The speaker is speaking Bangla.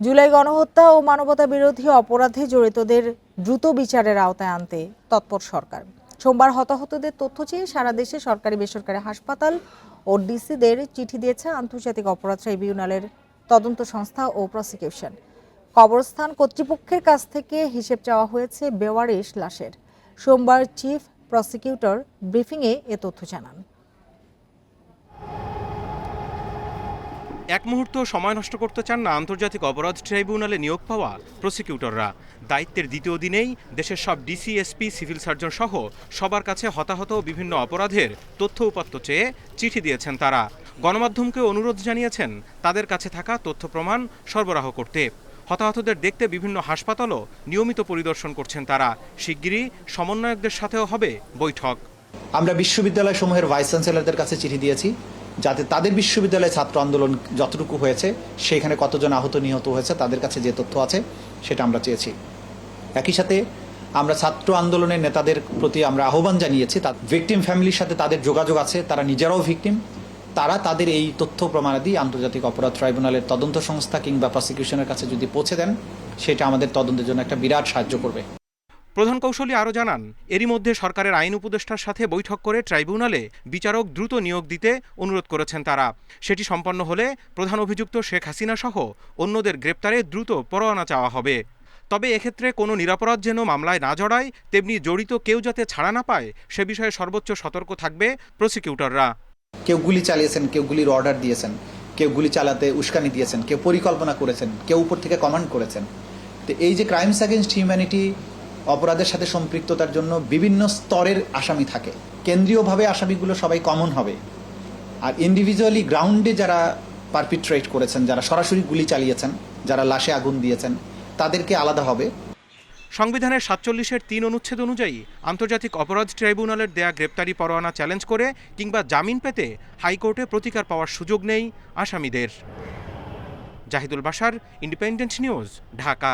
জুলাই গণহত্যা ও মানবতা বিরোধী অপরাধে জড়িতদের দ্রুত বিচারের আওতায় আনতে তৎপর সরকার। সোমবার হতাহতদের তথ্য চেয়ে সারা দেশে সরকারি বেসরকারি হাসপাতাল ও ডিসিদের চিঠি দিয়েছে আন্তর্জাতিক অপরাধ ট্রাইব্যুনালের তদন্ত সংস্থা ও প্রসিকিউশন। কবরস্থান কর্তৃপক্ষের কাছ থেকে হিসেব চাওয়া হয়েছে বেওয়ারিশ লাশের। সোমবার চিফ প্রসিকিউটর ব্রিফিংয়ে এ তথ্য জানান। এক মুহূর্ত সময় নষ্ট করতে চান না আন্তর্জাতিক অপরাধ ট্রাইব্যুনালে নিয়োগ পাওয়া প্রসিকিউটররা। দায়িত্বের দ্বিতীয় দিনেই দেশের সব ডিসি, এসপি, সিভিল সার্জন সহ সবার কাছে হতাহত বিভিন্ন অপরাধের তথ্য উপাত্ত চেয়ে চিঠি দিয়েছেন তারা। গণমাধ্যমকে অনুরোধ জানিয়েছেন তাদের কাছে থাকা তথ্য প্রমাণ সরবরাহ করতে। হতাহতদের দেখতে বিভিন্ন হাসপাতালও নিয়মিত পরিদর্শন করছেন তারা। শিগগিরই সমন্বয়কদের সাথেও হবে বৈঠক। আমরা বিশ্ববিদ্যালয় সমূহের ভাইস চ্যান্সেলরদের কাছে চিঠি দিয়েছি। যাতে তাদের বিশ্ববিদ্যালয়ে ছাত্র আন্দোলন যতটুকু হয়েছে, সেখানে কতজন আহত নিহত হয়েছে, তাদের কাছে যে তথ্য আছে, সেটা আমরা চেয়েছি। একই সাথে আমরা ছাত্র আন্দোলনের নেতাদের প্রতি আমরা আহ্বান জানিয়েছি, তা ভিকটিম ফ্যামিলির সাথে তাদের যোগাযোগ আছে, তারা নিজেরাও ভিকটিম। তারা তাদের এই তথ্য প্রমাণাদি আন্তর্জাতিক অপরাধ ট্রাইব্যুনালের তদন্ত সংস্থা কিংবা প্রসিকিউশনের কাছে যদি পৌঁছে দেন, সেটা আমাদের তদন্তের জন্য একটা বিরাট সাহায্য করবে। প্রধান কৌশলী আরও জানান, এরই মধ্যে সরকারের আইন উপদেষ্টার সাথে বৈঠক করে ট্রাইব্যুনালে বিচারক দ্রুত নিয়োগ দিতে অনুরোধ করেছেন তারা। সেটি সম্পন্ন হলে প্রধান অভিযুক্ত শেখ হাসিনা সহ অন্যদের গ্রেপ্তারে দ্রুত পরোয়ানা চাওয়া হবে। তবে এক্ষেত্রে কোনো নিরাপরাধ যেন মামলায় না জড়ায়, তেমনি জড়িত কেউ যাতে ছাড়া না পায়, সে বিষয়ে সর্বোচ্চ সতর্ক থাকবে প্রসিকিউটররা। কেউ গুলি চালিয়েছেন, কেউ গুলির অর্ডার দিয়েছেন, কেউ গুলি চালাতে উস্কানি দিয়েছেন, কেউ পরিকল্পনা করেছেন, কেউ উপর থেকে কমান্ড করেছেন। তো এই যে ক্রাইমস অ্যাগেনস্ট হিউম্যানিটি অপরাধের সাথে সম্পৃক্ততার জন্য বিভিন্ন স্তরের আসামি থাকে। কেন্দ্রীয়ভাবে আসামিগুলো সবাই কমন হবে। আর ইন্ডিভিজুয়ালি গ্রাউন্ডে যারা পারপিট্রেট করেছেন, যারা সরাসরি গুলি চালিয়েছেন, যারা লাশে আগুন দিয়েছেন, তাদেরকে আলাদা হবে। সংবিধানের সাতচল্লিশের তিন অনুচ্ছেদ অনুযায়ী আন্তর্জাতিক অপরাধ ট্রাইব্যুনালের দেয়া গ্রেপ্তারি পরোয়ানা চ্যালেঞ্জ করে কিংবা জামিন পেতে হাইকোর্টে প্রতিকার পাওয়ার সুযোগ নেই আসামিদের। জাহিদুল বাসার ইন্ডিপেন্ডেন্ট নিউজ ঢাকা।